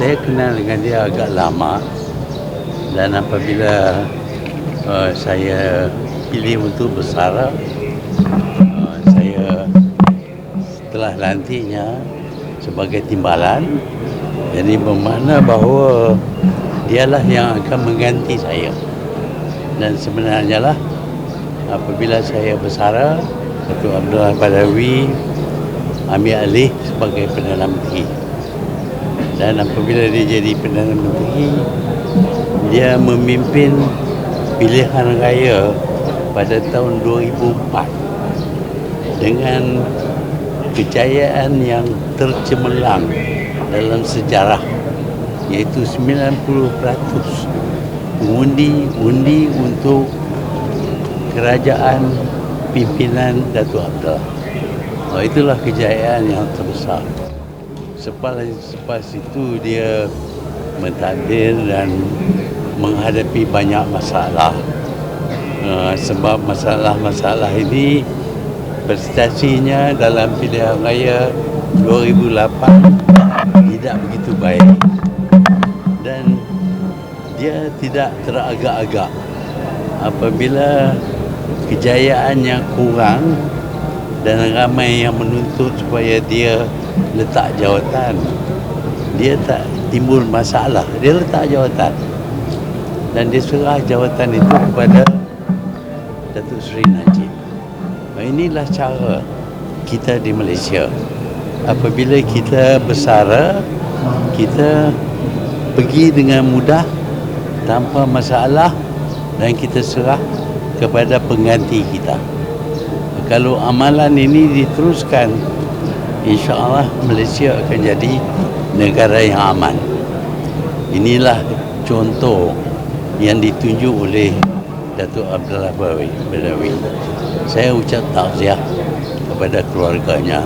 saya kenal dengan dia agak lama dan apabila uh, saya pilih untuk bersara uh, saya setelah lantiknya sebagai timbalan. Jadi bermakna bahawa dialah yang akan mengganti saya. Dan sebenarnya lah apabila saya bersara Datuk Abdullah Badawi ambil alih sebagai Perdana Menteri dan apabila dia jadi Perdana Menteri dia memimpin pilihan raya pada tahun 2004 dengan kejayaan yang tercemerlang dalam sejarah iaitu 90% undi-undi untuk kerajaan pimpinan Datuk Abdullah. Oh, itulah kejayaan yang terbesar. Selepas, selepas itu dia mentadbir dan menghadapi banyak masalah. Uh, sebab masalah-masalah ini prestasinya dalam pilihan raya 2008 tidak begitu baik dan dia tidak teragak-agak apabila kejayaannya kurang dan ramai yang menuntut supaya dia letak jawatan. Dia tak timbul masalah. Dia letak jawatan. Dan dia serah jawatan itu kepada Datuk Seri Najib. Inilah cara kita di Malaysia. Apabila kita bersara kita pergi dengan mudah tanpa masalah dan kita serah kepada pengganti kita kalau amalan ini diteruskan insya-Allah Malaysia akan jadi negara yang aman inilah contoh yang ditunjuk oleh Datuk Abdullah Badawi. Saya ucap takziah kepada keluarganya